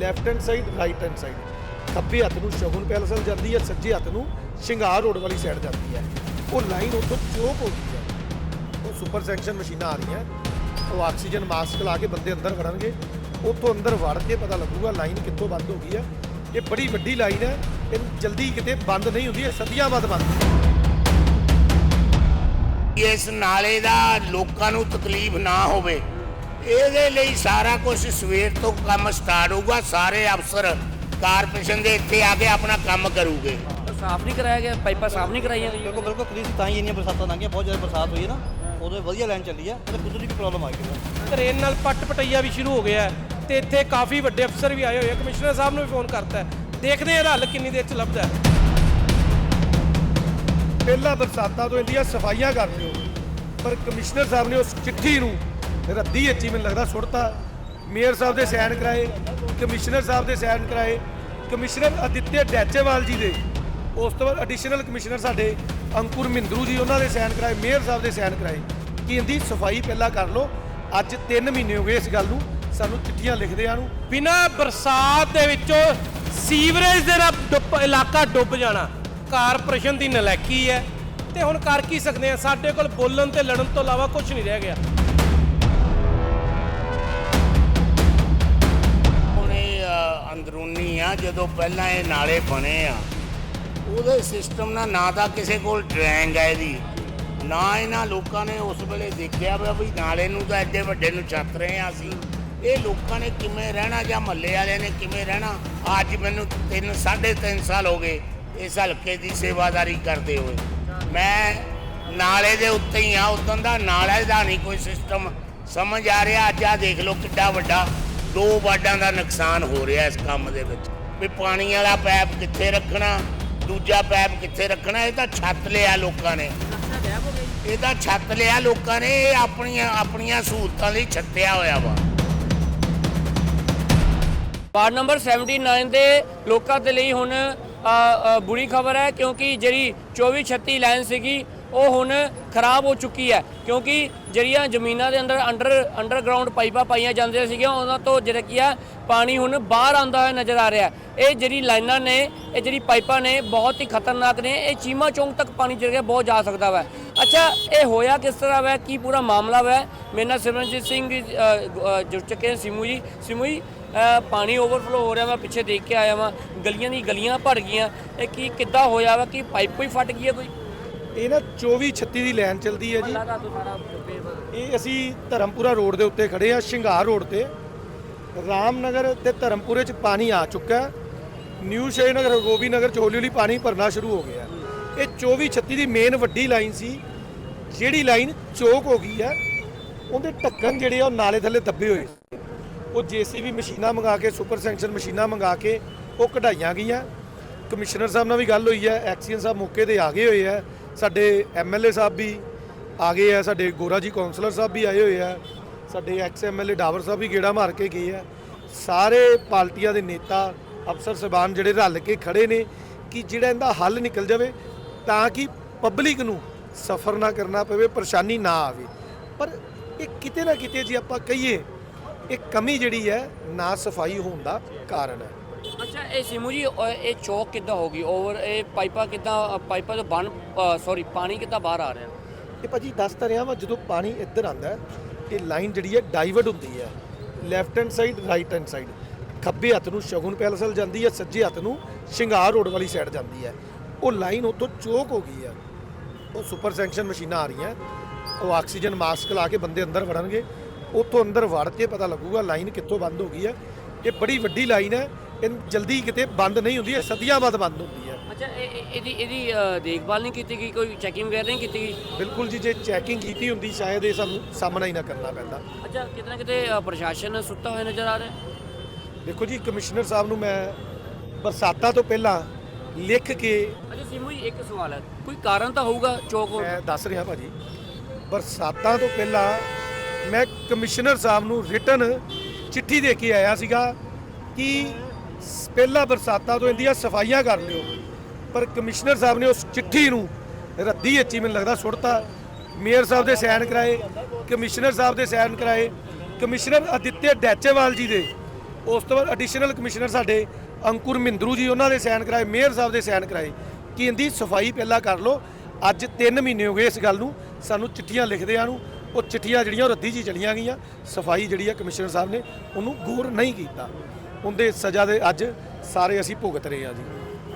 Left hand side right hand side ਖੱਬੇ ਹੱਥ ਨੂੰ ਸ਼ਗੁਨ ਪੈਲਸ ਵੱਲ ਜਾਂਦੀ ਹੈ, ਸੱਜੇ ਹੱਥ ਨੂੰ ਸ਼ਿੰਗਾਰ ਰੋਡ ਵਾਲੀ ਸਾਈਡ ਜਾਂਦੀ ਹੈ। ਉਹ ਲਾਈਨ ਉੱਥੋਂ ਚੋਕ ਹੋ ਗਈ ਹੈ। ਉਹ ਸੁਪਰ ਸੈਕਸ਼ਨ ਮਸ਼ੀਨਾਂ ਆ ਰਹੀਆਂ। ਉਹ ਆਕਸੀਜਨ ਮਾਸਕ ਲਾ ਕੇ ਬੰਦੇ ਅੰਦਰ ਵੜਨਗੇ। ਉੱਥੋਂ ਅੰਦਰ ਵੜ ਕੇ ਪਤਾ ਲੱਗੂਗਾ ਲਾਈਨ ਕਿੱਥੋਂ ਬੰਦ ਹੋ ਗਈ ਹੈ। ਇਹ ਬੜੀ ਵੱਡੀ ਲਾਈਨ ਹੈ। ਇਹ ਜਲਦੀ ਕਿਤੇ ਬੰਦ ਨਹੀਂ ਹੁੰਦੀ, ਇਹ ਸਦੀਆਂ ਬਾਅਦ ਬੰਦ ਇਸ ਨਾਲੇ ਦਾ ਲੋਕਾਂ ਨੂੰ ਤਕਲੀਫ ਨਾ ਹੋਵੇ। ਇਹਦੇ ਲਈ ਸਾਰਾ ਕੁਝ ਸਵੇਰ ਤੋਂ ਕੰਮ ਸਟਾਰਟ ਹੋਊਗਾ ਸਾਰੇ ਅਫਸਰ ਕਾਰਪੋਰੇਸ਼ਨ ਦੇ ਇੱਥੇ ਆ ਕੇ ਆਪਣਾ ਕੰਮ ਕਰੂਗੇ। ਸਾਫ਼ ਨਹੀਂ ਕਰਾਇਆ ਗਿਆ ਪਾਈਪਾਂ ਸਾਫ਼ ਨਹੀਂ ਕਰਾਈਆਂ ਗਈਆਂ। ਬਿਲਕੁਲ ਬਿਲਕੁਲ ਕਲੀਸ ਤਾਂ ਹੀ ਇੰਨੀਆਂ ਬਰਸਾਤਾਂ ਲੰਘੀਆਂ ਬਹੁਤ ਜ਼ਿਆਦਾ ਬਰਸਾਤ ਹੋਈ ਹੈ ਨਾ ਉਦੋਂ ਵਧੀਆ ਲਾਈਨ ਚੱਲੀ ਆ ਤੇ ਕੁਦਰਤੀ ਵੀ ਪ੍ਰੋਬਲਮ ਆ ਗਈ ਟ੍ਰੇਨ ਨਾਲ ਪੱਟ ਪਟਈਆ ਵੀ ਸ਼ੁਰੂ ਹੋ ਗਿਆ ਹੈ ਤੇ ਇੱਥੇ ਕਾਫੀ ਵੱਡੇ ਅਫਸਰ ਵੀ ਆਏ ਹੋਏ ਆ। ਕਮਿਸ਼ਨਰ ਸਾਹਿਬ ਨੂੰ ਵੀ ਫੋਨ ਕਰਤਾ ਹੈ। ਦੇਖਦੇ ਹਾਂ ਇਹਦਾ ਹੱਲ ਕਿੰਨੀ ਦੇਰ ਚ ਲੱਭਦਾ ਹੈ। ਪਹਿਲਾਂ ਬਰਸਾਤਾਂ ਤੋਂ ਇੰਡੀਆ ਸਫਾਈਆਂ ਕਰ ਲਿਓ ਪਰ ਕਮਿਸ਼ਨਰ ਸਾਹਿਬ ਨੇ ਉਸ ਚਿੱਠੀ ਨੂੰ ਰੱਦੀ ਅੱਛੀ ਮੈਨੂੰ ਲੱਗਦਾ ਸੁੱਟਤਾ। ਮੇਅਰ ਸਾਹਿਬ ਦੇ ਸਾਈਨ ਕਰਾਏ, ਕਮਿਸ਼ਨਰ ਸਾਹਿਬ ਦੇ ਸਾਈਨ ਕਰਾਏ, ਕਮਿਸ਼ਨਰ ਅਦਿੱਤਿਆ ਡੈਚੇਵਾਲ ਜੀ ਦੇ। ਉਸ ਤੋਂ ਬਾਅਦ ਐਡੀਸ਼ਨਲ ਕਮਿਸ਼ਨਰ ਸਾਡੇ ਅੰਕੁਰ ਮਿੰਦਰੂ ਜੀ, ਉਹਨਾਂ ਦੇ ਸਾਈਨ ਕਰਾਏ, ਮੇਅਰ ਸਾਹਿਬ ਦੇ ਸਾਈਨ ਕਰਾਏ। ਕਿ ਇਹਦੀ ਸਫ਼ਾਈ ਪਹਿਲਾਂ ਕਰ ਲਓ। ਅੱਜ 3 ਮਹੀਨੇ ਹੋ ਗਏ ਇਸ ਗੱਲ ਨੂੰ। ਸਾਨੂੰ ਚਿੱਠੀਆਂ ਲਿਖਦੇ ਲਿਖਦਿਆਂ ਨੂੰ। ਬਿਨਾਂ ਬਰਸਾਤ ਦੇ ਵਿੱਚੋਂ ਸੀਵਰੇਜ ਦੇ ਨਾਲ ਡੁੱਬ ਇਲਾਕਾ ਡੁੱਬ ਜਾਣਾ। ਕਾਰਪੋਰੇਸ਼ਨ ਦੀ ਨਲਾਇਕੀ ਹੈ। ਤੇ ਹੁਣ ਕਰ ਕੀ ਸਕਦੇ ਆ? ਸਾਡੇ ਕੋਲ ਬੋਲਣ ਤੇ ਲੜਨ ਤੋਂ ਇਲਾਵਾ ਕੁਝ ਨਹੀਂ ਰਹਿ ਗਿਆ। ਅੰਦਰੂਨੀ ਆ, ਜਦੋਂ ਪਹਿਲਾਂ ਇਹ ਨਾਲੇ ਬਣੇ ਆ। ਉਹਦੇ ਸਿਸਟਮ ਨਾਲ ਨਾ ਤਾਂ ਕਿਸੇ ਕੋਲ ਡਰੈਂਗ ਹੈ ਇਹਦੀ। ਨਾ ਇਹਨਾਂ ਲੋਕਾਂ ਨੇ ਉਸ ਵੇਲੇ ਦੇਖਿਆ ਵਾ ਵੀ ਨਾਲੇ ਨੂੰ ਤਾਂ ਐਡੇ ਵੱਡੇ ਨੂੰ ਛੱਤ ਰਹੇ ਆ ਅਸੀਂ। ਇਹ ਲੋਕਾਂ ਨੇ ਕਿਵੇਂ ਰਹਿਣਾ ਜਾਂ ਮਹੱਲੇ ਵਾਲਿਆਂ ਨੇ ਕਿਵੇਂ ਰਹਿਣਾ? ਅੱਜ ਮੈਨੂੰ 3 3.5 ਸਾਲ ਹੋ ਗਏ ਇਸ ਹਲਕੇ ਦੀ ਸੇਵਾਦਾਰੀ ਕਰਦੇ ਹੋਏ। ਮੈਂ ਨਾਲੇ ਦੇ ਉੱਤੇ ਹੀ ਆ ਉਦੋਂ ਦਾ ਨਾਲੇ ਦਾ ਨਹੀਂ ਕੋਈ ਸਿਸਟਮ ਸਮਝ ਆ ਰਿਹਾ, ਅੱਜ ਆ ਦੇਖ ਲਓ ਕਿੱਡਾ ਵੱਡਾ ਦੋ ਵਾਰਡਾਂ ਦਾ ਨੁਕਸਾਨ ਹੋ ਰਿਹਾ ਇਸ ਕੰਮ ਦੇ ਵਿੱਚ। ਵੀ ਪਾਣੀ ਵਾਲਾ ਪੈਪ ਕਿੱਥੇ ਰੱਖਣਾ, ਦੂਜਾ ਪੈਪ ਕਿੱਥੇ ਰੱਖਣਾ, ਇਹ ਤਾਂ ਛੱਤ ਲਿਆ ਲੋਕਾਂ ਨੇ। ਇਹ ਤਾਂ ਛੱਤ ਲਿਆ ਲੋਕਾਂ ਨੇ, ਇਹ ਆਪਣੀਆਂ ਆਪਣੀਆਂ ਸਹੂਲਤਾਂ ਲਈ ਛੱਤਿਆ ਹੋਇਆ ਵਾ। ਵਾਰਡ ਨੰਬਰ 79 ਦੇ ਲੋਕਾਂ ਦੇ ਲਈ ਹੁਣ ਬੁਰੀ ਖਬਰ ਹੈ ਕਿਉਂਕਿ ਜਿਹੜੀ 24 36 ਲਾਈਨ ਸੀਗੀ ਉਹ ਹੁਣ ਖਰਾਬ ਹੋ ਚੁੱਕੀ ਹੈ ਕਿਉਂਕਿ ਜਿਹੜੀਆਂ ਜ਼ਮੀਨਾਂ ਦੇ ਅੰਦਰ ਅੰਡਰ ਅੰਡਰਗਰਾਉਂਡ ਪਾਈਪਾਂ ਪਾਈਆਂ ਜਾਂਦੀਆਂ ਸੀਗੀਆਂ ਉਹਨਾਂ ਤੋਂ ਜਿਹੜਾ ਕੀ ਆ ਪਾਣੀ ਹੁਣ ਬਾਹਰ ਆਉਂਦਾ ਹੋਇਆ ਨਜ਼ਰ ਆ ਰਿਹਾ ਇਹ ਜਿਹੜੀ ਲਾਈਨਾਂ ਨੇ ਇਹ ਜਿਹੜੀ ਪਾਈਪਾਂ ਨੇ ਬਹੁਤ ਹੀ ਖਤਰਨਾਕ ਨੇ ਇਹ ਚੀਮਾ ਚੌਂਕ ਤੱਕ ਪਾਣੀ ਜਿਹੜਾ ਗਿਆ ਬਹੁਤ ਜਾ ਸਕਦਾ ਵਾ। ਅੱਛਾ ਇਹ ਹੋਇਆ ਕਿਸ ਤਰ੍ਹਾਂ ਵਾ ਕੀ ਪੂਰਾ ਮਾਮਲਾ ਵਾ? ਮੇਰੇ ਨਾਲ ਸਿਮਰਨਜੀਤ ਸਿੰਘ ਅ, ਜੁੜ ਚੁੱਕੇ ਹਨ ਸਿਮੂ ਜੀ। ਸਿਮੂ ਜੀ ਪਾਣੀ ਓਵਰਫਲੋ ਹੋ ਰਿਹਾ ਮੈਂ ਪਿੱਛੇ ਦੇਖ ਕੇ ਆਇਆ ਵਾਂ। ਗਲੀਆਂ ਦੀ ਗਲੀਆਂ ਭਰ ਗਈਆਂ। ਇਹ ਕੀ ਕਿੱਦਾਂ ਹੋਇਆ ਵਾ ਕਿ ਪਾਈਪ ਕੋਈ ਫਟ ਗਈ ਹੈ ਕੋਈ? ਇਹ ਨਾ 24 36 ਦੀ ਲਾਈਨ ਚੱਲਦੀ ਹੈ ਜੀ। ਇਹ ਅਸੀਂ ਧਰਮਪੁਰਾ ਰੋਡ ਦੇ ਉੱਤੇ ਖੜੇ ਆ ਸ਼ਿੰਗਾਰ ਰੋਡ ਤੇ। ਰਾਮਨਗਰ ਤੇ ਧਰਮਪੁਰੇ ਚ ਪਾਣੀ ਆ ਚੁੱਕਾ ਹੈ। ਨਿਊ ਸ਼ਹਿਨਗਰ ਗੋਬੀ ਨਗਰ ਚ ਹੌਲੀ ਹੌਲੀ ਪਾਣੀ ਭਰਨਾ ਸ਼ੁਰੂ ਹੋ ਗਿਆ ਇਹ 24 36 ਦੀ ਮੇਨ ਵੱਡੀ ਲਾਈਨ ਸੀ। ਜਿਹੜੀ ਲਾਈਨ ਚੋਕ ਹੋ ਗਈ ਹੈ ਉਹਦੇ ਢੱਕਣ ਜਿਹੜੇ ਆ ਉਹ ਨਾਲੇ ਥੱਲੇ ਦੱਬੇ ਹੋਏ ਸੀ। ਉਹ ਜੀਸੀਬੀ ਮਸ਼ੀਨਾਂ ਮੰਗਾ ਕੇ ਸੁਪਰ ਸੈਂਕਸ਼ਨ ਮਸ਼ੀਨਾਂ ਮੰਗਾ ਕੇ ਉਹ ਕਢਾਈਆਂ ਗਈਆਂ। ਕਮਿਸ਼ਨਰ ਸਾਹਿਬ ਨਾਲ ਵੀ ਗੱਲ ਹੋਈ ਹੈ ਐਕਸੀਅਨ ਸਾਹਿਬ ਮੌਕੇ ਤੇ ਆ ਗਏ ਹੋਏ ਆ ਸਾਡੇ ਐਮਐਲਏ ਸਾਹਿਬ ਵੀ ਆ ਗਏ ਆ, ਸਾਡੇ ਗੋਰਾ ਜੀ ਕਾਉਂਸਲਰ ਸਾਹਿਬ ਵੀ ਆਏ ਹੋਏ ਆ, ਸਾਡੇ ਐਕਸ ਐਮਐਲਏ ਡਾਵਰ ਸਾਹਿਬ ਵੀ ਗੇੜਾ ਮਾਰ ਕੇ ਗਏ ਆ। ਸਾਰੇ ਪਾਰਟੀਆਂ ਦੇ ਨੇਤਾ, ਅਫਸਰ ਸਬਾਨ ਜਿਹੜੇ ਰਲ ਕੇ ਖੜੇ ਨੇ ਕਿ ਜਿਹੜਾ ਇਹਦਾ ਹੱਲ ਨਿਕਲ ਜਾਵੇ ਤਾਂ ਕਿ ਪਬਲਿਕ ਨੂੰ ਸਫਰ ਨਾ ਕਰਨਾ ਪਵੇ, ਪਰੇਸ਼ਾਨੀ ਨਾ ਆਵੇ। ਪਰ ਇਹ ਕਿਤੇ ਨਾ ਕਿਤੇ ਜੇ ਆਪਾਂ ਕਹੀਏ, ਇਹ ਕਮੀ ਜਿਹੜੀ ਹੈ ਨਾ ਸਫ਼ਾਈ ਹੋਣ ਦਾ ਕਾਰਨ ਹੈ। ਅੱਛਾ ਇਹ ਸਿਮੂ ਜੀ ਅ, ਇਹ ਚੌਕ ਕਿੱਦਾਂ ਹੋ ਗਈ? ਓਵਰ ਇਹ ਪਾਈਪਾਂ ਕਿੱਦਾਂ ਪਾਈਪਾਂ ਤੋਂ ਬਣ ਸੌਰੀ ਪਾਣੀ ਕਿੱਦਾਂ ਬਾਹਰ ਆ ਰਿਹਾ? ਇਹ ਭਾਜੀ ਦੱਸ ਤਾਂ ਰਿਹਾ ਵਾ ਜਦੋਂ ਪਾਣੀ ਇੱਧਰ ਆਂਦਾ ਹੈ, ਇਹ ਲਾਈਨ ਜਿਹੜੀ ਹੈ ਡਾਈਵਰਟ ਹੁੰਦੀ ਹੈ। Left hand side right hand side ਖੱਬੇ ਹੱਥ ਨੂੰ ਸ਼ਗੁਨ ਪੈਲਸ ਵੱਲ ਜਾਂਦੀ ਹੈ ਸੱਜੇ ਹੱਥ ਨੂੰ ਸ਼ਿੰਗਾਰ ਰੋਡ ਵਾਲੀ ਸਾਈਡ ਜਾਂਦੀ ਹੈ। ਉਹ ਲਾਈਨ ਉੱਥੋਂ ਚੋਕ ਹੋ ਗਈ ਹੈ। ਉਹ ਸੁਪਰ ਸੈਂਕਸ਼ਨ ਮਸ਼ੀਨਾਂ ਆ ਰਹੀਆਂ। ਉਹ ਆਕਸੀਜਨ ਮਾਸਕ ਲਾ ਕੇ ਬੰਦੇ ਅੰਦਰ ਵੜਨਗੇ। ਉੱਥੋਂ ਅੰਦਰ ਵੜ ਕੇ ਪਤਾ ਲੱਗੂਗਾ ਲਾਈਨ ਕਿੱਥੋਂ ਬੰਦ ਹੋ ਗਈ ਹੈ। ਇਹ ਬੜੀ ਵੱਡੀ ਲਾਈਨ ਹੈ। ਇਹ ਜਲਦੀ ਕਿਤੇ ਬੰਦ ਨਹੀਂ ਹੁੰਦੀ ਇਹ ਸਦੀਆਂ ਬਾਅਦ ਬੰਦ ਹੁੰਦੀ ਹੈ। ਅੱਛਾ ਇਹ- ਇਹ- ਇਹਦੀ ਇਹਦੀ ਅ, ਦੇਖਭਾਲ ਨਹੀਂ ਕੀਤੀ ਗਈ ਕੋਈ ਚੈਕਿੰਗ ਵਗੈਰਾ ਨਹੀਂ ਕੀਤੀ ਗਈ? ਬਿਲਕੁਲ ਜੀ ਜੇ ਚੈਕਿੰਗ ਕੀਤੀ ਹੁੰਦੀ ਸ਼ਾਇਦ ਇਹ ਸਾਨੂੰ ਸਾਹਮਣਾ ਹੀ ਨਾ ਕਰਨਾ ਪੈਂਦਾ। ਅੱਛਾ ਕਿਤੇ ਨਾ ਕਿਤੇ ਅ, ਪ੍ਰਸ਼ਾਸਨ ਸੁੱਤਾ ਹੋਇਆ ਨਜ਼ਰ ਆ ਰਿਹਾ ਦੇਖੋ ਜੀ ਕਮਿਸ਼ਨਰ ਸਾਹਿਬ ਨੂੰ ਮੈਂ ਬਰਸਾਤਾਂ ਤੋਂ ਪਹਿਲਾਂ ਲਿਖ ਕੇ ਅੱਛਾ ਸਿਮੂ ਜੀ ਇੱਕ ਸਵਾਲ ਹੈ। ਕੋਈ ਕਾਰਨ ਤਾਂ ਹੋਊਗਾ ਚੌਕ ਹੋਣ ਦਾ? ਮੈਂ ਦੱਸ ਰਿਹਾ ਭਾਜੀ ਬਰਸਾਤਾਂ ਤੋਂ ਪਹਿਲਾਂ ਮੈਂ ਕਮਿਸ਼ਨਰ ਸਾਹਿਬ ਨੂੰ ਰਿਟਨ ਚਿੱਠੀ ਦੇ ਕੇ ਆਇਆ ਸੀਗਾ ਕਿ ਪਹਿਲਾਂ ਬਰਸਾਤਾਂ ਤੋਂ ਇੰਦੀਆਂ ਸਫਾਈਆਂ ਕਰ ਲਿਓ। ਪਰ ਕਮਿਸ਼ਨਰ ਸਾਹਿਬ ਨੇ ਉਸ ਚਿੱਠੀ ਨੂੰ ਰੱਦੀ ਅੱਛੀ ਮੈਨੂੰ ਲੱਗਦਾ ਸੁੱਟਤਾ। ਮੇਅਰ ਸਾਹਿਬ ਦੇ ਸਾਈਨ ਕਰਾਏ, ਕਮਿਸ਼ਨਰ ਸਾਹਿਬ ਦੇ ਸਾਈਨ ਕਰਾਏ। ਕਮਿਸ਼ਨਰ ਅਦਿੱਤਿਆ ਡੈਚੇਵਾਲ ਜੀ ਦੇ, ਉਸ ਤੋਂ ਬਾਅਦ ਐਡੀਸ਼ਨਲ ਕਮਿਸ਼ਨਰ ਸਾਡੇ ਅੰਕੁਰ ਮਿੰਦਰੂ ਜੀ, ਉਹਨਾਂ ਦੇ ਸਾਈਨ ਕਰਾਏ, ਮੇਅਰ ਸਾਹਿਬ ਦੇ ਸਾਈਨ ਕਰਾਏ। ਕਿ ਇਹਦੀ ਸਫ਼ਾਈ ਪਹਿਲਾਂ ਕਰ ਲਓ। ਅੱਜ 3 ਮਹੀਨੇ ਹੋ ਗਏ ਇਸ ਗੱਲ ਨੂੰ। ਸਾਨੂੰ ਚਿੱਠੀਆਂ ਲਿਖਦੇ ਆ ਨੂੰ। ਉਹ ਚਿੱਠੀਆਂ ਜਿਹੜੀਆਂ ਉਹ ਰੱਦੀ ਜੀ ਚਲੀਆਂ ਗਈਆਂ। ਸਫ਼ਾਈ ਜਿਹੜੀ ਆ ਕਮਿਸ਼ਨਰ ਸਾਹਿਬ ਨੇ ਉਹਨੂੰ ਗੌਰ ਨਹੀਂ ਕੀਤਾ। ਉਹਦੇ ਸਜ਼ਾ ਦੇ ਅੱਜ ਸਾਰੇ ਅਸੀਂ ਭੁਗਤ ਰਹੇ ਹਾਂ ਜੀ।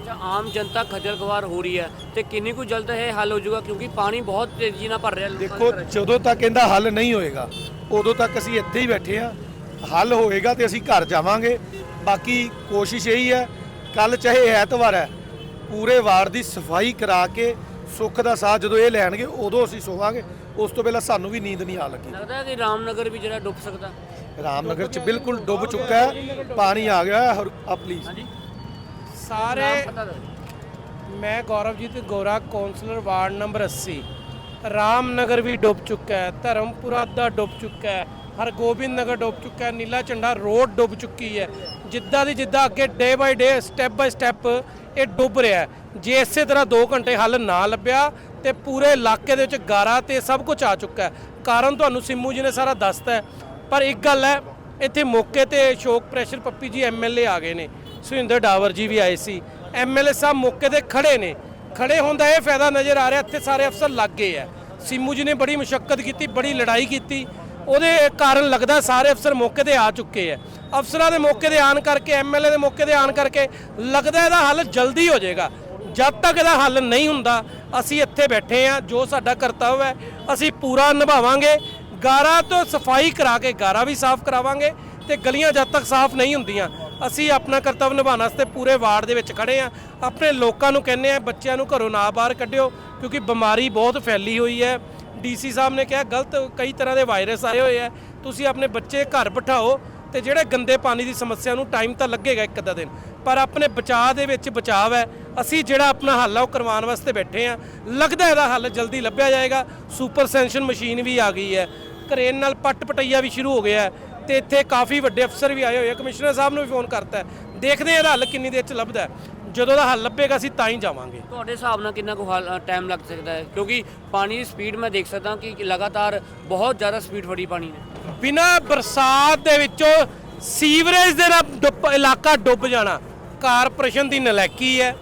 ਅੱਛਾ ਆਮ ਜਨਤਾ ਖੱਜਲ ਖਵਾਰ ਹੋ ਰਹੀ ਹੈ ਤੇ ਕਿੰਨੀ ਕੁ ਜਲਦ ਇਹ ਹੱਲ ਹੋ ਜਾਊਗਾ? ਕਿਉਂਕਿ ਪਾਣੀ ਬਹੁਤ ਤੇਜ਼ੀ ਨਾਲ ਭਰ ਰਿਹਾ ਦੇਖੋ। ਜਦੋਂ ਤੱਕ ਇਹਦਾ ਹੱਲ ਨਹੀਂ ਹੋਏਗਾ ਉਦੋਂ ਤੱਕ ਅਸੀਂ ਇੱਥੇ ਹੀ ਬੈਠੇ ਆ ਹੱਲ ਹੋਏਗਾ ਤੇ ਅਸੀਂ ਘਰ ਜਾਵਾਂਗੇ। ਬਾਕੀ ਕੋਸ਼ਿਸ਼ ਇਹੀ ਹੈ ਕੱਲ ਚਾਹੇ ਐਤਵਾਰ ਹੈ ਪੂਰੇ ਵਾਰਡ ਦੀ ਸਫ਼ਾਈ ਕਰਾ ਕੇ ਸੁੱਖ ਦਾ ਸਾਹ ਜਦੋਂ ਇਹ ਲੈਣਗੇ ਉਦੋਂ ਅਸੀਂ ਸੋਵਾਂਗੇ। ਉਸ ਤੋਂ ਪਹਿਲਾਂ ਸਾਨੂੰ ਵੀ ਨੀਂਦ ਨਹੀਂ ਆ ਲੱਗੀ। ਲੱਗਦਾ ਹੈ ਕਿ ਰਾਮਨਗਰ ਵੀ ਜਿਹੜਾ ਡੁੱਬ ਸਕਦਾ। ਰਾਮਨਗਰ ਚ ਬਿਲਕੁਲ ਡੁੱਬ ਚੁੱਕਾ ਹੈ ਪਾਣੀ ਆ ਗਿਆ ਹੈ ਆ ਪਲੀਜ਼ ਹਾਂਜੀ। ਸਾਰੇ। ਮੈਂ Gauravjit Gora councillor ward number 80 Ramnagar ਵੀ ਡੁੱਬ ਚੁੱਕਾ ਹੈ ਧਰਮਪੁਰਾ ਅੱਧਾ ਡੁੱਬ ਚੁੱਕਾ ਹੈ ਹਰਗੋਬਿੰਦ ਨਗਰ ਡੁੱਬ ਚੁੱਕਾ ਹੈ ਨੀਲਾ ਝੰਡਾ ਰੋਡ ਡੁੱਬ ਚੁੱਕੀ ਹੈ। ਜਿੱਦਾਂ ਦੀ ਜਿੱਦਾਂ ਅੱਗੇ ਡੇ ਬਾਈ ਡੇ ਸਟੈਪ ਬਾਈ ਸਟੈਪ ਇਹ ਡੁੱਬ ਰਿਹਾ ਹੈ। ਜੇ ਇਸੇ ਤਰ੍ਹਾਂ 2 ਘੰਟੇ ਹੱਲ ਨਾ ਲੱਭਿਆ ਤੇ ਪੂਰੇ ਇਲਾਕੇ ਦੇ ਵਿੱਚ ਗਾਰਾ ਤੇ ਸਭ ਕੁਝ ਆ ਚੁੱਕਾ ਹੈ। ਕਾਰਨ ਤੁਹਾਨੂੰ ਸਿੰਮੂ ਜੀ ਨੇ ਸਾਰਾ ਦੱਸਤਾ ਪਰ ਇੱਕ ਗੱਲ ਹੈ, ਇੱਥੇ ਮੌਕੇ ਤੇ ਸ਼ੋਕ ਪ੍ਰੈਸ਼ਰ ਪੱਪੀ ਜੀ ਐਮਐਲਏ ਆ ਗਏ ਨੇ। ਸੁਰਿੰਦਰ ਡਾਵਰ ਜੀ ਵੀ ਆਏ ਸੀ। ਐਮਐਲਏ ਸਾਹਿਬ ਮੌਕੇ ਤੇ ਖੜੇ ਨੇ। ਖੜੇ ਹੁੰਦਾ ਇਹ ਫਾਇਦਾ ਨਜ਼ਰ ਆ ਰਿਹਾ, ਇੱਥੇ ਸਾਰੇ ਅਫਸਰ ਲੱਗ ਗਏ ਆ ਸਿੰਮੂ ਜੀ ਨੇ ਬੜੀ ਮੁਸ਼ਕਲ ਕੀਤੀ, ਬੜੀ ਲੜਾਈ ਕੀਤੀ। ਉਹਦੇ ਕਾਰਨ ਲੱਗਦਾ ਸਾਰੇ ਅਫਸਰ ਮੌਕੇ ਤੇ ਆ ਚੁੱਕੇ ਆ ਅਫਸਰਾਂ ਦੇ ਮੌਕੇ ਤੇ ਆਣ ਕਰਕੇ ਐਮਐਲਏ ਦੇ ਮੌਕੇ ਤੇ ਆਣ ਕਰਕੇ ਲੱਗਦਾ ਇਹਦਾ ਹੱਲ ਜਲਦੀ ਹੋ ਜਾਏਗਾ। ਜਦ ਤੱਕ ਇਹਦਾ ਹੱਲ ਨਹੀਂ ਹੁੰਦਾ ਅਸੀਂ ਇੱਥੇ ਬੈਠੇ ਆ ਜੋ ਸਾਡਾ ਕਰਤੱਵ ਹੈ, ਅਸੀਂ ਪੂਰਾ ਨਿਭਾਵਾਂਗੇ। ਗਾਰਾ ਤੋਂ ਸਫ਼ਾਈ ਕਰਾ ਕੇ ਗਾਰਾ ਵੀ ਸਾਫ਼ ਕਰਾਵਾਂਗੇ ਤੇ ਗਲੀਆਂ ਜਦ ਤੱਕ ਸਾਫ਼ ਨਹੀਂ ਹੁੰਦੀਆਂ, ਅਸੀਂ ਆਪਣਾ ਕਰਤੱਵ ਨਿਭਾਉਣ ਵਾਸਤੇ ਪੂਰੇ ਵਾਰਡ ਦੇ ਵਿੱਚ ਖੜੇ ਆ ਆਪਣੇ ਲੋਕਾਂ ਨੂੰ ਕਹਿੰਦੇ ਆ ਬੱਚਿਆਂ ਨੂੰ ਘਰੋਂ ਨਾ ਬਾਹਰ ਕੱਢਿਓ, ਕਿਉਂਕਿ ਬਿਮਾਰੀ ਬਹੁਤ ਫੈਲੀ ਹੋਈ ਹੈ। ਡੀਸੀ ਸਾਹਿਬ ਨੇ ਕਿਹਾ, ਗਲਤ ਕਈ ਤਰ੍ਹਾਂ ਦੇ ਵਾਇਰਸ ਆਏ ਹੋਏ ਆ ਤੁਸੀਂ ਆਪਣੇ ਬੱਚੇ ਘਰ ਬਿਠਾਓ ਤੇ ਜਿਹੜੇ ਗੰਦੇ ਪਾਣੀ ਦੀ ਸਮੱਸਿਆ ਨੂੰ ਟਾਈਮ ਤਾਂ ਲੱਗੇਗਾ ਇੱਕ ਅੱਧਾ ਦਿਨ, ਪਰ ਆਪਣੇ ਬਚਾਅ ਦੇ ਵਿੱਚ ਬਚਾਅ ਹੈ। ਅਸੀਂ ਜਿਹੜਾ ਆਪਣਾ ਹੱਲ ਆ, ਉਹ ਕਰਵਾਉਣ ਵਾਸਤੇ ਬੈਠੇ ਆ ਲੱਗਦਾ ਇਹਦਾ ਹੱਲ ਜਲਦੀ ਲੱਭਿਆ ਜਾਏਗਾ। ਸੁਪਰ ਸੈਂਸ਼ਨ ਮਸ਼ੀਨ ਵੀ ਆ ਗਈ ਹੈ। ਕਰੇਨ ਨਾਲ ਪੱਟ ਪਟਈਆ ਵੀ ਸ਼ੁਰੂ ਹੋ ਗਿਆ ਹੈ ਤੇ ਇੱਥੇ ਕਾਫੀ ਵੱਡੇ ਅਫਸਰ ਵੀ ਆਏ ਹੋਏ ਆ। ਕਮਿਸ਼ਨਰ ਸਾਹਿਬ ਨੂੰ ਵੀ ਫੋਨ ਕਰਤਾ ਦੇਖਦੇ ਆ ਇਹਦਾ ਹੱਲ ਕਿੰਨੀ ਦੇਰ ਚ ਲੱਭਦਾ ਜਦੋਂ ਦਾ ਹੱਲ ਲੱਭੇਗਾ, ਅਸੀਂ ਤਾਂ ਹੀ ਜਾਵਾਂਗੇ। ਤੁਹਾਡੇ ਹਿਸਾਬ ਨਾਲ ਕਿੰਨਾ ਕੁ ਟਾਈਮ ਲੱਗ ਸਕਦਾ ਹੈ? ਕਿਉਂਕਿ ਪਾਣੀ ਦੀ ਸਪੀਡ ਮੈਂ ਦੇਖ ਸਕਦਾ ਕਿ ਲਗਾਤਾਰ ਬਹੁਤ ਜ਼ਿਆਦਾ ਸਪੀਡ ਫੜੀ ਪਾਣੀ ਨੇ। ਬਿਨਾਂ ਬਰਸਾਤ ਦੇ ਵਿੱਚੋਂ ਸੀਵਰੇਜ ਦੇ ਨਾਲ ਡੁੱਬ ਇਲਾਕਾ ਡੁੱਬ ਜਾਣਾ ਕਾਰਪੋਰੇਸ਼ਨ ਦੀ ਨਲਾਇਕੀ ਹੈ।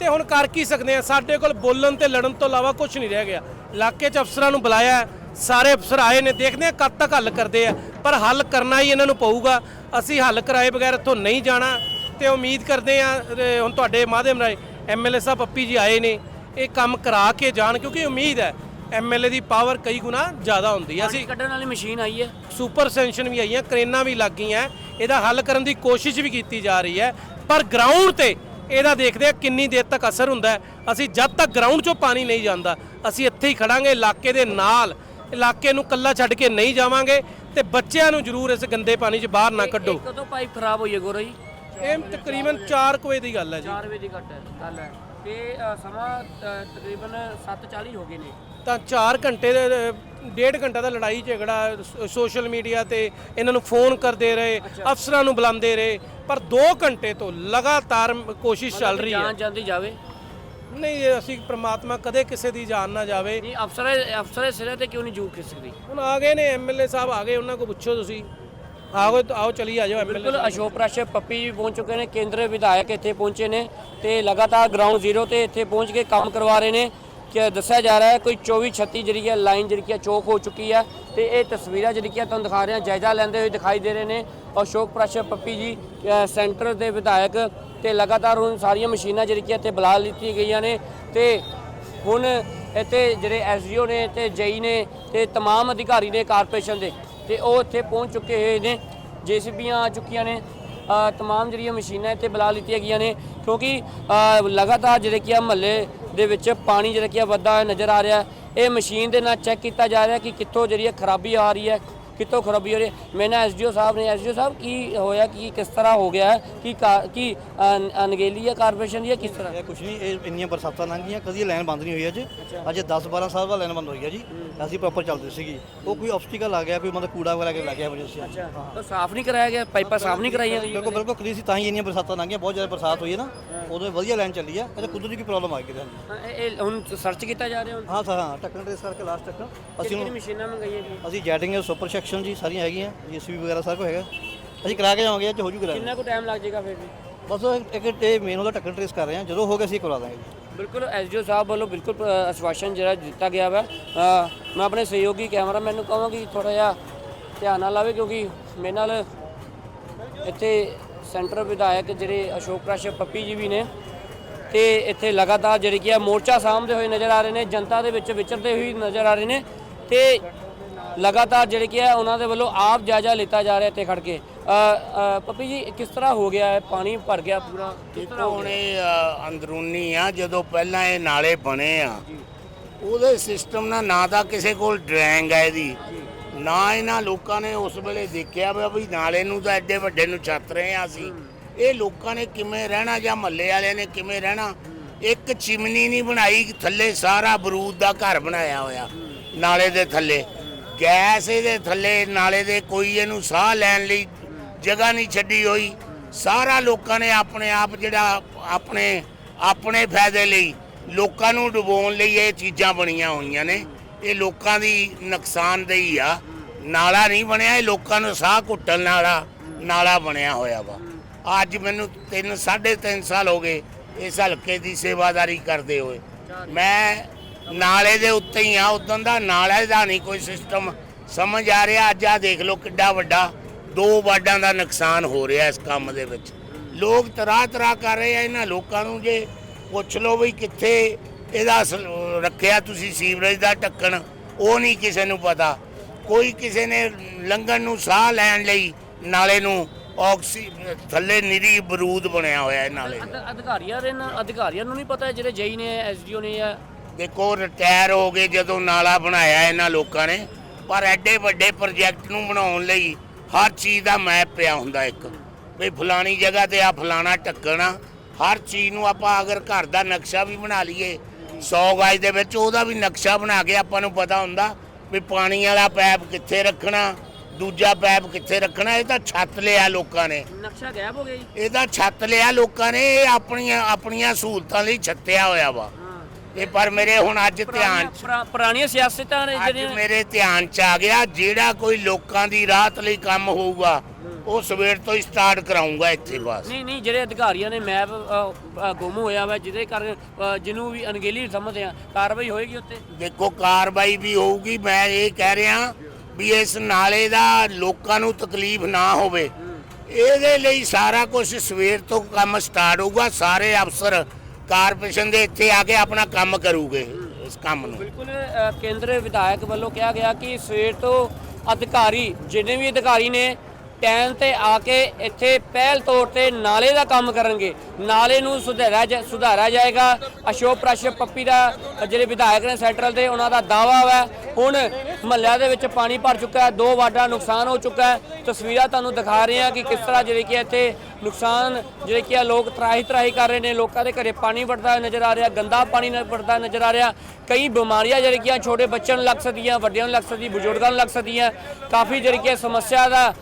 ਤੇ ਹੁਣ ਕਰ ਕੀ ਸਕਦੇ ਆ? ਸਾਡੇ ਕੋਲ ਬੋਲਣ ਤੇ ਲੜਨ ਤੋਂ ਇਲਾਵਾ ਕੁਝ ਨਹੀਂ ਰਹਿ ਗਿਆ। ਇਲਾਕੇ 'ਚ ਅਫਸਰਾਂ ਨੂੰ ਬੁਲਾਇਆ ਹੈ, ਸਾਰੇ ਅਫਸਰ ਆਏ ਨੇ ਦੇਖਦੇ ਆ ਕਦ ਤੱਕ ਹੱਲ ਕਰਦੇ ਆ। ਪਰ ਹੱਲ ਕਰਨਾ ਹੀ ਇਹਨਾਂ ਨੂੰ ਪਊਗਾ। ਅਸੀਂ ਹੱਲ ਕਰਾਏ ਬਗੈਰ ਇੱਥੋਂ ਨਹੀਂ ਜਾਣਾ। ਤੇ ਉਮੀਦ ਕਰਦੇ ਆ ਹੁਣ ਤੁਹਾਡੇ ਮਾਧਿਅਮ ਰਾਹੀਂ ਐਮਐਲਏ ਸਾਹਿਬ ਪੱਪੀ ਜੀ ਆਏ ਨੇ। ਇਹ ਕੰਮ ਕਰਾ ਕੇ ਜਾਣ ਕਿਉਂਕਿ ਉਮੀਦ ਹੈ ਐਮਐਲਏ ਦੀ ਪਾਵਰ ਕਈ ਗੁਣਾ ਜ਼ਿਆਦਾ ਹੁੰਦੀ ਹੈ ਅਸੀਂ ਕੱਢਣ ਵਾਲੀ ਮਸ਼ੀਨ ਆਈ ਹੈ। ਸੁਪਰ ਸੈਂਸ਼ਨ ਵੀ ਆਈਆਂ ਕਰੇਨਾਂ ਵੀ ਲੱਗ ਗਈਆਂ ਇਹਦਾ ਹੱਲ ਕਰਨ ਦੀ ਕੋਸ਼ਿਸ਼ ਵੀ ਕੀਤੀ ਜਾ ਰਹੀ ਹੈ ਪਰ ਗਰਾਊਂਡ ਤੇ ਇਹਦਾ ਦੇਖਦੇ ਆ ਕਿੰਨੀ ਦੇਰ ਤੱਕ ਅਸਰ ਹੁੰਦਾ ਹੈ ਅਸੀਂ ਜਦ ਤੱਕ ਗਰਾਊਂਡ 'ਚੋਂ ਪਾਣੀ ਨਹੀਂ ਜਾਂਦਾ ਅਸੀਂ ਇੱਥੇ ਹੀ ਖੜਾਂਗੇ ਇਲਾਕੇ ਦੇ ਨਾਲ। ਇਲਾਕੇ ਨੂੰ ਕੱਲਾ ਛੱਡ ਕੇ ਨਹੀਂ ਜਾਵਾਂਗੇ ਤੇ ਬੱਚਿਆਂ ਨੂੰ ਜ਼ਰੂਰ ਇਸ ਗੰਦੇ ਪਾਣੀ 'ਚ ਬਾਹਰ ਨਾ ਕੱਢੋ। ਕਦੋਂ ਪਾਈਪ ਖਰਾਬ ਹੋਈ ਹੈ ਗੋਰਾ ਜੀ। ਇਹ ਤਕਰੀਬਨ 4 ਵਜੇ ਦੀ ਗੱਲ ਹੈ ਜੀ। 4 ਵਜੇ ਦੀ ਘਟ ਹੈ ਗੱਲ ਹੈ। ਤੇ ਸਮਾਂ ਤਕਰੀਬਨ 7:40 ਹੋ ਗਏ ਨੇ। ਤਾਂ 4 ਘੰਟੇ ਦੇ ਡੇਢ ਘੰਟਾ ਦਾ ਲੜਾਈ ਝਗੜਾ ਸੋਸ਼ਲ ਮੀਡੀਆ ਤੇ ਇਹਨਾਂ ਨੂੰ ਫੋਨ ਕਰਦੇ ਰਹੇ ਅਫਸਰਾਂ ਨੂੰ ਬੁਲਾਉਂਦੇ ਰਹੇ ਪਰ 2 ਘੰਟੇ ਤੋਂ ਲਗਾਤਾਰ ਕੋਸ਼ਿਸ਼ ਚੱਲ ਰਹੀ ਹੈ। ਜਾਨ ਜਾਂਦੀ ਜਾਵੇ? ਨਹੀਂ ਅਸੀਂ ਪ੍ਰਮਾਤਮਾ ਕਦੇ ਕਿਸੇ ਦੀ ਜਾਨ ਨਾ ਜਾਵੇ। ਨਹੀਂ ਅਫਸਰ ਅਫਸਰ ਸਿਰੇ ਤੇ ਕਿਉਂ ਨਹੀਂ ਜੂਕ ਖਿਸਕਦੀ ਹੁਣ ਆ ਗਏ ਨੇ ਐਮਐਲਏ ਸਾਹਿਬ ਆ ਗਏ ਉਹਨਾਂ ਕੋਲ ਪੁੱਛੋ ਤੁਸੀਂ। ਆਓ ਆਓ ਚਲੀ ਆ ਜਾਓ ਐਮਐਲਏ ਬਿਲਕੁਲ ਅਸ਼ੋਕ ਪ੍ਰਾਸ਼ਰ ਪੱਪੀ ਵੀ ਪਹੁੰਚ ਚੁੱਕੇ ਨੇ ਕੇਂਦਰ ਵਿਧਾਇਕ ਇੱਥੇ ਪਹੁੰਚੇ ਨੇ ਤੇ ਲਗਾਤਾਰ ਗਰਾਊਂਡ ਜ਼ੀਰੋ ਤੇ ਇੱਥੇ ਪਹੁੰਚ ਕੇ ਕੰਮ ਕਰਵਾ ਰਹੇ ਨੇ। ਕਿ ਦੱਸਿਆ ਜਾ ਰਿਹਾ ਹੈ ਕੋਈ 24 36 ਜਿਹੜੀ ਹੈ ਲਾਈਨ ਜਿਹੜੀ ਹੈ ਚੋਕ ਹੋ ਚੁੱਕੀ ਹੈ ਤੇ ਇਹ ਤਸਵੀਰਾਂ ਜਿਹੜੀ ਕਿ ਤੁਹਾਨੂੰ ਦਿਖਾ ਰਹੇ ਹਾਂ ਜਾਇਜ਼ਾ ਲੈਂਦੇ ਹੋਏ ਦਿਖਾਈ ਦੇ ਰਹੇ ਨੇ ਅਸ਼ੋਕ ਪ੍ਰਾਸ਼ਰ ਪੱਪੀ ਜੀ ਅ, ਸੈਂਟਰ ਦੇ ਵਿਧਾਇਕ ਤੇ ਲਗਾਤਾਰ ਹੁਣ ਸਾਰੀਆਂ ਮਸ਼ੀਨਾਂ ਜਿਹੜੀ ਕਿ ਇੱਥੇ ਬੁਲਾ ਲਿੱਤੀਆਂ ਗਈਆਂ ਨੇ ਤੇ ਹੁਣ ਇੱਥੇ ਜਿਹੜੇ ਐਸਡੀਓ ਨੇ ਤੇ ਜਈ ਨੇ ਤੇ तमाम ਅਧਿਕਾਰੀ ਨੇ ਕਾਰਪੋਰੇਸ਼ਨ ਦੇ ਤੇ ਉਹ ਇੱਥੇ ਪਹੁੰਚ ਚੁੱਕੇ ਹੋਏ ਨੇ ਜੇਸੀਬੀਆਂ ਆ ਚੁੱਕੀਆਂ ਨੇ ਅ, तमाम ਜਿਹੜੀਆਂ ਮਸ਼ੀਨਾਂ ਇੱਥੇ ਬੁਲਾ ਲਿੱਤੀਆਂ ਗਈਆਂ ਨੇ ਕਿਉਂਕਿ ਅ, ਲਗਾਤਾਰ ਜਿਹੜੇ ਕੀ ਆ ਮਹੱਲੇ ਦੇ ਵਿੱਚ ਪਾਣੀ ਜਿਹੜਾ ਕੀ ਆ ਵੱਧਦਾ ਹੋਇਆ ਨਜ਼ਰ ਆ ਰਿਹਾ ਇਹ ਮਸ਼ੀਨ ਦੇ ਨਾਲ ਚੈੱਕ ਕੀਤਾ ਜਾ ਰਿਹਾ ਕਿ ਕਿੱਥੋਂ ਜਿਹੜੀ ਹੈ ਖਰਾਬੀ ਆ ਰਹੀ ਹੈ। ਕਿੱਥੋਂ ਖਰਾਬੀ ਹੋ ਰਹੀ ਹੈ? ਮੈਂ ਨਾ ਐਸਡੀਓ ਸਾਹਿਬ ਨੇ ਐਸਡੀਓ ਸਾਹਿਬ ਕੀ ਹੋਇਆ ਕਿ ਕਿਸ ਤਰ੍ਹਾਂ ਹੋ ਗਿਆ ਹੈ? ਕਿ ਕਾ- ਕੀ ਅਨ- ਅਣਗਹਿਲੀ ਹੈ ਕਾਰਪੋਰੇਸ਼ਨ ਦੀ ਜਾਂ ਕਿਸ ਤਰ੍ਹਾਂ? ਇਹ ਕੁਛ ਨਹੀਂ ਇਹ ਇੰਨੀਆਂ ਬਰਸਾਤਾਂ ਲੰਘ ਗਈਆਂ ਕਦੀ ਲਾਈਨ ਬੰਦ ਨਹੀਂ ਹੋਈ ਅੱਜ। ਅੱਜ 10 12 ਸਾਲ ਬਾਅਦ ਲਾਈਨ ਬੰਦ ਹੋਈ ਹੈ ਜੀ। ਅਸੀਂ ਪ੍ਰੋਪਰ ਚੱਲਦੇ ਸੀਗੀ। ਉਹ ਕੋਈ ਆਬਸਟੀਕਲ ਆ ਗਿਆ ਕੋਈ ਮਤਲਬ ਕੂੜਾ ਵਗੈਰਾ ਕੇ ਲੱਗ ਗਿਆ ਵਜ੍ਹਾ ਸੇ ਅੱਛਾ। ਤਾਂ ਸਾਫ਼ ਨਹੀਂ ਕਰਾਇਆ ਗਿਆ ਪਾਈਪਾਂ ਸਾਫ਼ ਨਹੀਂ ਕਰਾਈਆਂ ਗਈਆਂ ਬਿਲਕੁਲ ਬਿਲਕੁਲ ਕਲੀ ਸੀ ਤਾਂ ਹੀ ਇੰਨੀਆਂ ਬਰਸਾਤਾਂ ਲੰਘ ਗਈਆਂ ਬਹੁਤ ਜ਼ਿਆਦਾ ਬਰਸਾਤ ਹੋਈ ਹੈ ਨਾ। ਉਦੋਂ ਵਧੀਆ ਲਾਈਨ ਚੱਲੀ ਆ ਇਹਦੇ ਕੁਦਰਤੀ ਕੀ ਪ੍ਰੋਬਲਮ ਆ ਗਈ ਹਾਂ, ਇਹ ਇਹ ਹੁਣ ਸਰਚ ਕੀਤਾ ਜਾ ਰਿਹਾ ਹੁਣ? ਹਾਂ ਸਰ ਹਾਂ ਟੱਕਣ ਟ੍ਰੇਸ ਕਰਕੇ ਲਾਸਟ ਤੱਕ ਅਸੀਂ ਮਸ਼ੀਨਾਂ ਮੰਗਾਈਆਂ ਜੀ? ਅਸੀਂ ਜੈਟਿੰਗ ਸੁਪਰ ਸੈਕਸ਼ਨ ਜੀ ਸਾਰੀਆਂ ਹੈਗੀਆਂ ਜੀਸੀਬੀ ਵਗੈਰਾ ਸਾਰਾ ਕੁਝ ਹੈਗਾ। ਅਸੀਂ ਕਰਾ ਕੇ ਜਾਵਾਂਗੇ ਅੱਜ ਹੋ ਜੂ ਕਰਾ ਕਿੰਨਾ ਕੁ ਟਾਈਮ ਲੱਗ ਜਾਏਗਾ ਫਿਰ ਵੀ? ਬਸ ਉਹ ਇੱਕ ਤੇ ਮੇਨ ਉਹਦਾ ਟੱਕਰ ਟ੍ਰੇਸ ਕਰ ਰਹੇ ਹਾਂ। ਜਦੋਂ ਹੋ ਗਿਆ ਅਸੀਂ ਕਰਵਾ ਦਾਂਗੇ ਜੀ। ਬਿਲਕੁਲ ਐਸਡੀਓ ਸਾਹਿਬ ਵੱਲੋਂ ਬਿਲਕੁਲ ਪ- ਆਸ਼ਵਾਸਨ ਜਿਹੜਾ ਦਿੱਤਾ ਗਿਆ ਵਾ। ਅ, ਮੈਂ ਆਪਣੇ ਸਹਿਯੋਗੀ ਕੈਮਰਾਮੈਨ ਨੂੰ ਕਹਾਂ ਕਿ ਥੋੜਾ ਜਿਹਾ ਧਿਆਨ ਨਾਲ ਲਾਵੇ ਕਿਉਂਕਿ ਮੇਰੇ ਨਾਲ ਇੱਥੇ ਸੈਂਟਰ ਵਿਧਾਇਕ ਜਿਹੜੇ ਅਸ਼ੋਕ ਪ੍ਰਾਸ਼ਰ ਪੱਪੀ ਜੀ ਵੀ ਨੇ। ਤੇ ਇੱਥੇ ਲਗਾਤਾਰ ਜਿਹੜੀ ਕੀ ਆ ਮੋਰਚਾ ਸਾਹਮਣੇ ਹੋਏ ਨਜ਼ਰ ਆ ਰਹੇ ਨੇ ਜਨਤਾ ਦੇ ਵਿੱਚ ਵਿਚਰਦੇ ਹੋਏ ਨਜ਼ਰ ਆ ਰਹੇ ਨੇ। ਤੇ ਲਗਾਤਾਰ ਜਿਹੜੇ ਕੀ ਆ ਉਹਨਾਂ ਦੇ ਵੱਲੋਂ ਆਪ ਜਾਇਜ਼ਾ ਲਿੱਤਾ ਜਾ ਰਿਹਾ ਇੱਥੇ ਖੜ ਕੇ। ਪੱਪੀ ਜੀ ਕਿਸ ਤਰ੍ਹਾਂ ਹੋ ਗਿਆ ਹੈ ਪਾਣੀ ਭਰ ਗਿਆ ਪੂਰਾ? ਕਿਸ ਤਰ੍ਹਾਂ ਹੋ ਗਿਆ? ਇਹ ਅੰਦਰੂਨੀ ਆ ਜਦੋਂ ਪਹਿਲਾਂ ਇਹ ਨਾਲੇ ਬਣੇ ਆ। ਉਹਦੇ ਸਿਸਟਮ ਨਾਲ ਨਾ ਤਾਂ ਕਿਸੇ ਕੋਲ ਡਰੈਂਗ ਹੈ ਇਹਦੀ ਨਾ ਇਹਨਾਂ ਲੋਕਾਂ ਨੇ ਉਸ ਵੇਲੇ ਦੇਖਿਆ ਵੀ ਵੀ ਨਾਲੇ ਨੂੰ ਤਾਂ ਐਡੇ ਵੱਡੇ ਨੂੰ ਛੱਤ ਰਹੇ ਆ ਅਸੀਂ। ਇਹ ਲੋਕਾਂ ਨੇ ਕਿਵੇਂ ਰਹਿਣਾ ਜਾਂ ਮਹੱਲੇ ਵਾਲਿਆਂ ਨੇ ਕਿਵੇਂ ਰਹਿਣਾ? ਇੱਕ ਚਿਮਨੀ ਨਹੀਂ ਬਣਾਈ ਥੱਲੇ ਸਾਰਾ ਬਰੂਦ ਦਾ ਘਰ ਬਣਾਇਆ ਹੋਇਆ ਨਾਲੇ ਦੇ ਥੱਲੇ। ਗੈਸ ਇਹਦੇ ਥੱਲੇ ਨਾਲੇ ਦੇ ਕੋਈ ਇਹਨੂੰ ਸਾਹ ਲੈਣ ਲਈ ਜਗ੍ਹਾ ਨਹੀਂ ਛੱਡੀ ਹੋਈ। ਸਾਰਾ ਲੋਕਾਂ ਨੇ ਆਪਣੇ ਆਪ ਜਿਹੜਾ ਆਪਣੇ ਆਪਣੇ ਫਾਇਦੇ ਲਈ ਲੋਕਾਂ ਨੂੰ ਡੁਬੋਣ ਲਈ ਇਹ ਚੀਜ਼ਾਂ ਬਣੀਆਂ ਹੋਈਆਂ ਨੇ। ਇਹ ਲੋਕਾਂ ਦੀ ਨੁਕਸਾਨਦੇਹੀ ਆ। ਨਾਲਾ ਨਹੀਂ ਬਣਿਆ, ਇਹ ਲੋਕਾਂ ਨੂੰ ਸਾਹ ਘੁੱਟਣ ਵਾਲਾ ਨਾਲਾ ਬਣਿਆ ਹੋਇਆ ਵਾ। ਅੱਜ ਮੈਨੂੰ 3 3.5 ਸਾਲ ਹੋ ਗਏ ਇਸ ਹਲਕੇ ਦੀ ਸੇਵਾਦਾਰੀ ਕਰਦੇ ਹੋਏ। ਮੈਂ ਨਾਲੇ ਦੇ ਉੱਤੇ ਹੀ ਆ ਉਦੋਂ ਦਾ ਨਾਲੇ ਦਾ ਨਹੀਂ ਕੋਈ ਸਿਸਟਮ ਸਮਝ ਆ ਰਿਹਾ, ਅੱਜ ਆ ਦੇਖ ਲਓ ਕਿੱਡਾ ਵੱਡਾ, ਦੋ ਵਾਰਡਾਂ ਦਾ ਨੁਕਸਾਨ ਹੋ ਰਿਹਾ ਇਸ ਕੰਮ ਦੇ ਵਿੱਚ। ਲੋਕ ਤਰਾ ਤਰਾ ਕਰ ਰਹੇ ਆ ਇਹਨਾਂ ਲੋਕਾਂ ਨੂੰ ਜੇ। ਪੁੱਛ ਲਓ ਵੀ ਕਿੱਥੇ ਇਹਦਾ ਰੱਖਿਆ ਤੁਸੀਂ ਸੀਵਰੇਜ ਦਾ ਢੱਕਣ, ਉਹ ਨਹੀਂ ਕਿਸੇ ਨੂੰ ਪਤਾ। ਕੋਈ ਕਿਸੇ ਨੇ ਲੰਘਣ ਨੂੰ ਸਾਹ ਲੈਣ ਲਈ ਨਾਲੇ ਨੂੰ ਆਕਸੀ ਥੱਲੇ ਨਿਰੀ ਬਰੂਦ ਬਣਿਆ ਹੋਇਆ ਹੈ ਨਾਲੇ ਅਧਿਕਾਰੀਆਂ ਦੇ ਅਧਿਕਾਰੀਆਂ ਨੂੰ ਨਹੀਂ ਪਤਾ ਜਿਹੜੇ ਜਈ ਨੇ ਐਸਡੀਓ ਨੇ ਜਾਂ ਦੇਖੋ ਰਿਟਾਇਰ ਹੋ ਗਏ ਜਦੋਂ ਨਾਲਾ ਬਣਾਇਆ ਇਹਨਾਂ ਲੋਕਾਂ ਨੇ ਪਰ ਐਡੇ ਵੱਡੇ ਪ੍ਰੋਜੈਕਟ ਨੂੰ ਬਣਾਉਣ ਲਈ ਹਰ ਚੀਜ਼ ਦਾ ਮੈਪ ਪਿਆ ਹੁੰਦਾ ਇੱਕ। ਵੀ ਫਲਾਣੀ ਜਗ੍ਹਾ ਤੇ ਆ ਫਲਾਣਾ ਢੱਕਣਾ ਹਰ ਚੀਜ਼ ਨੂੰ ਆਪਾਂ ਅਗਰ ਘਰ ਦਾ ਨਕਸ਼ਾ ਵੀ ਬਣਾ ਲਈਏ 100 ਗਜ ਦੇ ਵਿੱਚ ਉਹਦਾ ਵੀ ਨਕਸ਼ਾ ਬਣਾ ਕੇ ਆਪਾਂ ਨੂੰ ਪਤਾ ਹੁੰਦਾ ਵੀ ਪਾਣੀ ਵਾਲਾ ਪੈਪ ਕਿੱਥੇ ਰੱਖਣਾ ਦੂਜਾ ਪੈਪ ਕਿੱਥੇ ਰੱਖਣਾ ਇਹ ਤਾਂ ਛੱਤ ਲਿਆ ਲੋਕਾਂ ਨੇ। ਨਕਸ਼ਾ ਗਾਇਬ ਹੋ ਗਿਆ ਜੀ। ਇਹਦਾ ਛੱਤ ਲਿਆ ਲੋਕਾਂ ਨੇ ਇਹ ਆਪਣੀਆਂ ਆਪਣੀਆਂ ਸਹੂਲਤਾਂ ਲਈ ਛੱਤਿਆ ਹੋਇਆ ਵਾ। ਇਹ ਪਰ ਮੇਰੇ ਹੁਣ ਅੱਜ ਧਿਆਨ 'ਚ ਪੁਰਾ- ਪੁਰਾਣੀਆਂ ਸਿਆਸਤਾਂ ਨੇ ਅੱਜ ਜਿਹੜੀਆਂ ਮੇਰੇ ਧਿਆਨ ਚ ਆ ਗਿਆ ਜਿਹੜਾ ਕੋਈ ਲੋਕਾਂ ਦੀ ਰਾਹਤ ਲਈ ਕੰਮ ਹੋਊਗਾ ਉਹ ਸਵੇਰ ਤੋਂ ਹੀ ਸਟਾਰਟ ਕਰਾਉਂਗਾ ਇੱਥੇ ਬਸ। ਨਹੀਂ ਨਹੀਂ ਜਿਹੜੇ ਅਧਿਕਾਰੀਆਂ ਨੇ ਮੈਪ ਅ, ਅ, ਗੁੰਮ ਹੋਇਆ ਵਾ ਜਿਹਦੇ ਕਰ ਅ, ਜਿਹਨੂੰ ਵੀ ਅਣਗਹਿਲੀ ਸਮਝਦੇ ਆ ਕਾਰਵਾਈ ਹੋਏਗੀ ਉੱਤੇ ਦੇਖੋ ਕਾਰਵਾਈ ਵੀ ਹੋਊਗੀ ਮੈਂ ਇਹ ਕਹਿ ਰਿਹਾ ਵੀ ਇਸ ਨਾਲੇ ਦਾ ਲੋਕਾਂ ਨੂੰ ਤਕਲੀਫ ਨਾ ਹੋਵੇ। ਇਹਦੇ ਲਈ ਸਾਰਾ ਕੁਝ ਸਵੇਰ ਤੋਂ ਕੰਮ ਸਟਾਰਟ ਹੋਊਗਾ ਸਾਰੇ ਅਫਸਰ ਕਾਰਪੋਰੇਸ਼ਨ ਦੇ ਇੱਥੇ ਆ ਕੇ ਆਪਣਾ ਕੰਮ ਕਰੂਗੇ ਇਸ ਕੰਮ ਨੂੰ। ਬਿਲਕੁਲ ਕੇਂਦਰ ਵਿਧਾਇਕ ਵੱਲੋਂ ਕਿਹਾ ਗਿਆ ਕਿ ਸਵੇਰ ਤੋਂ ਅਧਿਕਾਰੀ, ਜਿੰਨੇ ਵੀ ਅਧਿਕਾਰੀ ਨੇ ਟਾਈਮ ਤੇ ਆ ਕੇ ਇੱਥੇ ਪਹਿਲ ਤੌਰ ਤੇ ਨਾਲੇ ਦਾ ਕੰਮ ਕਰਨਗੇ। ਨਾਲੇ ਨੂੰ ਸੁਧਾਰਿਆ ਜਾ- ਸੁਧਾਰਿਆ ਜਾਏਗਾ। ਅਸ਼ੋਕ ਪ੍ਰਾਸ਼ਰ ਪੱਪੀ ਦਾ, ਜਿਹੜੇ ਵਿਧਾਇਕ ਨੇ ਸੈਂਟਰਲ ਦੇ, ਉਹਨਾਂ ਦਾ ਦਾਵਾ ਹੈ ਹੁਣ ਮਹੱਲਿਆਂ ਦੇ ਵਿੱਚ ਪਾਣੀ ਭਰ ਚੁੱਕਾ ਹੈ, ਦੋ ਵਾਰਡਾਂ ਨੁਕਸਾਨ ਹੋ ਚੁੱਕਾ ਹੈ। ਤਸਵੀਰਾਂ ਤੁਹਾਨੂੰ ਦਿਖਾ ਰਹੇ ਹਾਂ ਕਿ ਕਿਸ ਤਰ੍ਹਾਂ ਜਿਹੜੇ ਕਿ ਇੱਥੇ ਨੁਕਸਾਨ, ਜਿਹੜੇ ਕਿ ਆ ਲੋਕ ਤਰਾਹੀ ਤਰਾਹੀ ਕਰ ਰਹੇ ਨੇ। ਲੋਕਾਂ ਦੇ ਘਰੇ ਪਾਣੀ ਵੜਦਾ ਨਜ਼ਰ ਆ ਰਿਹਾ, ਗੰਦਾ ਪਾਣੀ ਨ- ਵੜਦਾ ਨਜ਼ਰ ਆ ਰਿਹਾ। ਕਈ ਬਿਮਾਰੀਆਂ ਜਿਹੜੀਆਂ ਛੋਟੇ ਬੱਚਿਆਂ ਨੂੰ ਲੱਗ ਸਕਦੀਆਂ, ਵੱਡਿਆਂ ਨੂੰ ਲੱਗ ਸਕਦੀ ਬਜ਼ੁਰਗਾਂ ਨੂੰ ਲੱਗ ਸਕਦੀਆਂ। ਕਾਫੀ ਜਿਹੜੀ ਕਿ ਸਮੱਸਿਆ ਦਾ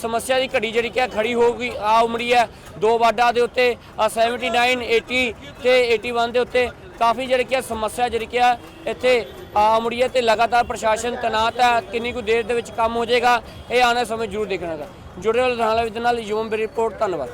ਸਮੱਸਿਆ ਦੀ ਘੜੀ ਜਿਹੜੀ ਕਿ ਆ ਖੜੀ ਹੋ ਗਈ ਆ ਉਮੜੀ ਹੈ, ਦੋ ਵਾਰਡਾਂ ਦੇ ਉੱਤੇ, ਆ 79 80 ਤੇ 81 ਦੇ ਉੱਤੇ, ਕਾਫੀ ਜਿਹੜੀ ਕਿ ਸਮੱਸਿਆ ਜਿਹੜੀ ਕਿ ਇੱਥੇ ਆ ਉਮੜੀ ਹੈ ਤੇ ਲਗਾਤਾਰ ਪ੍ਰਸ਼ਾਸਨ ਤੈਨਾਤ ਹੈ, ਕਿੰਨੀ ਕੁ ਦੇਰ ਦੇ ਵਿੱਚ ਕੰਮ ਹੋ ਜਾਏਗਾ, ਇਹ ਆਉਣ ਸਮੇਂ ਜ਼ਰੂਰ ਦੇਖਣਾ ਹੈ ਜੁੜੇ ਰਹੋ ਲੁਧਿਆਣਾ ਵਿੱਚ ਦੇ ਨਾਲ, ਯੂਮ ਰਿਪੋਰਟ, ਧੰਨਵਾਦ।